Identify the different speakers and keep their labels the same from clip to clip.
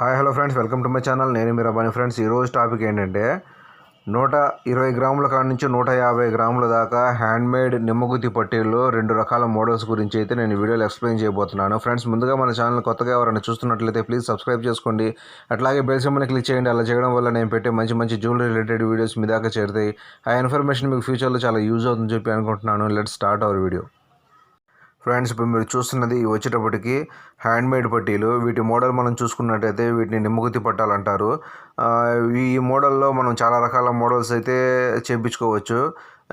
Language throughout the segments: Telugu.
Speaker 1: Hi hello friends. Welcome to my channel. నేను మీరు అబ్బాయి ఫ్రెండ్స్. ఈరోజు టాపిక్ ఏంటంటే నూట ఇరవై గ్రాముల కాడ నుంచి నూట యాభై గ్రాముల దాకా హ్యాండ్మేడ్ నిమ్మగుత్తి పట్టీల్లో రెండు రకాల మోడల్స్ గురించి అయితే నేను వీడియోలో ఎక్స్ప్లెయిన్ చేయబోతున్నాను. ఫ్రెండ్స్ ముందుగా మన ఛానల్ కొత్తగా ఎవరైనా చూస్తున్నట్లయితే ప్లీజ్ సబ్స్క్రైబ్ చేసుకోండి. అట్లాగే బెల్ సింబల్ని క్లిక్ చేయండి. అలా చేయడం వల్ల నేను పెట్టే మంచి మంచి జ్యువెలరీ రిలేటెడ్ వీడియోస్ మీ దాకా చేరుతాయి. ఆ ఇన్ఫర్మేషన్ మీకు ఫ్యూచర్లో చాలా యూజ్ అవుతుందని చెప్పి అనుకుంటున్నాను. Let start our video. Friends ఇప్పుడు మీరు చూస్తున్నది వచ్చేటప్పటికి హ్యాండ్మేడ్ పట్టీలు. వీటి మోడల్ మనం చూసుకున్నట్టయితే వీటిని నిమ్మగుత్తి పట్టాలు అంటారు. ఈ మోడల్లో మనం చాలా రకాల మోడల్స్ అయితే చేయించుకోవచ్చు.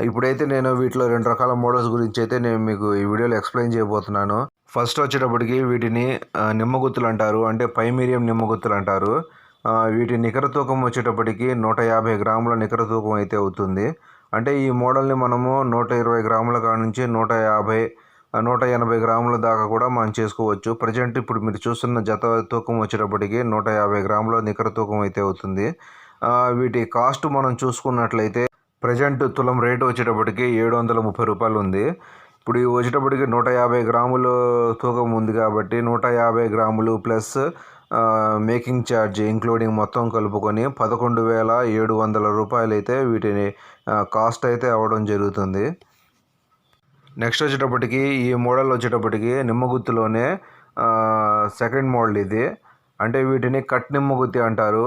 Speaker 1: ఇప్పుడైతే నేను వీటిలో రెండు రకాల మోడల్స్ గురించి అయితే నేను మీకు ఈ వీడియోలో ఎక్స్ప్లెయిన్ చేయబోతున్నాను. ఫస్ట్ వచ్చేటప్పటికి వీటిని నిమ్మగుత్తులు అంటారు. అంటే పైమీరియం నిమ్మగుత్తులు అంటారు. వీటి నికర తూకం వచ్చేటప్పటికి నూట యాభై గ్రాముల నికర తూకం అయితే అవుతుంది. అంటే ఈ మోడల్ని మనము నూట ఇరవై గ్రాముల కాడ నుంచి నూట యాభై నూట ఎనభై గ్రాముల దాకా కూడా మనం చేసుకోవచ్చు. ప్రజెంట్ ఇప్పుడు మీరు చూస్తున్న జత తూకం వచ్చేటప్పటికి నూట యాభై గ్రాముల నికర తూకం అయితే అవుతుంది. వీటి కాస్ట్ మనం చూసుకున్నట్లయితే ప్రజెంట్ తులం రేటు వచ్చేటప్పటికి ఏడు వందల ముప్పై రూపాయలు ఉంది. ఇప్పుడు ఇవి వచ్చేటప్పటికి నూట యాభై గ్రాములు తూకం ఉంది కాబట్టి నూట యాభై గ్రాములు ప్లస్ మేకింగ్ ఛార్జ్ ఇంక్లూడింగ్ మొత్తం కలుపుకొని పదకొండు వేల ఏడు వందల రూపాయలు అయితే వీటిని కాస్ట్ అయితే అవ్వడం జరుగుతుంది. నెక్స్ట్ వచ్చేటప్పటికి ఈ మోడల్ వచ్చేటప్పటికి నిమ్మగుత్తిలోనే సెకండ్ మోడల్ ఇది. అంటే వీటిని కట్ నిమ్మగుత్తి అంటారు.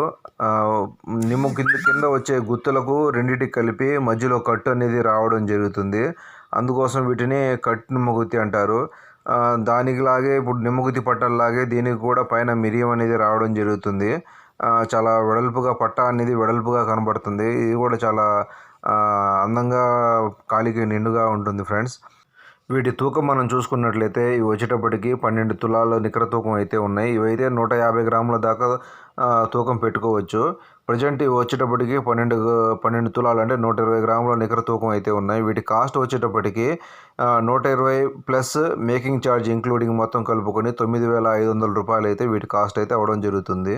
Speaker 1: నిమ్మ కింద కింద వచ్చే గుత్తులకు రెండిటికి కలిపి మధ్యలో కట్ అనేది రావడం జరుగుతుంది. అందుకోసం వీటిని కట్ నిమ్మగుత్తి అంటారు. దానికిలాగే ఇప్పుడు నిమ్మగుత్తి పట్టల్లాగే దీనికి కూడా పైన మిరియం అనేది రావడం జరుగుతుంది. చాలా వెడల్పుగా పట్ట అనేది వెడల్పుగా కనబడుతుంది. ఇది కూడా చాలా అందంగా కాలికి నిండుగా ఉంటుంది ఫ్రెండ్స్. వీటి తూకం మనం చూసుకున్నట్లయితే ఇవి వచ్చేటప్పటికి పన్నెండు తులాలు నికర తూకం అయితే ఉన్నాయి. ఇవైతే నూట యాభై గ్రాముల దాకా తూకం పెట్టుకోవచ్చు. ప్రజెంట్ ఇవి వచ్చేటప్పటికి పన్నెండు పన్నెండు తులాలు అంటే నూట ఇరవై గ్రాముల నికర తూకం అయితే ఉన్నాయి. వీటి కాస్ట్ వచ్చేటప్పటికి నూట ఇరవై ప్లస్ మేకింగ్ ఛార్జ్ ఇంక్లూడింగ్ మొత్తం కలుపుకొని తొమ్మిది వేల ఐదు వందల రూపాయలు అయితే వీటి కాస్ట్ అయితే అవ్వడం జరుగుతుంది.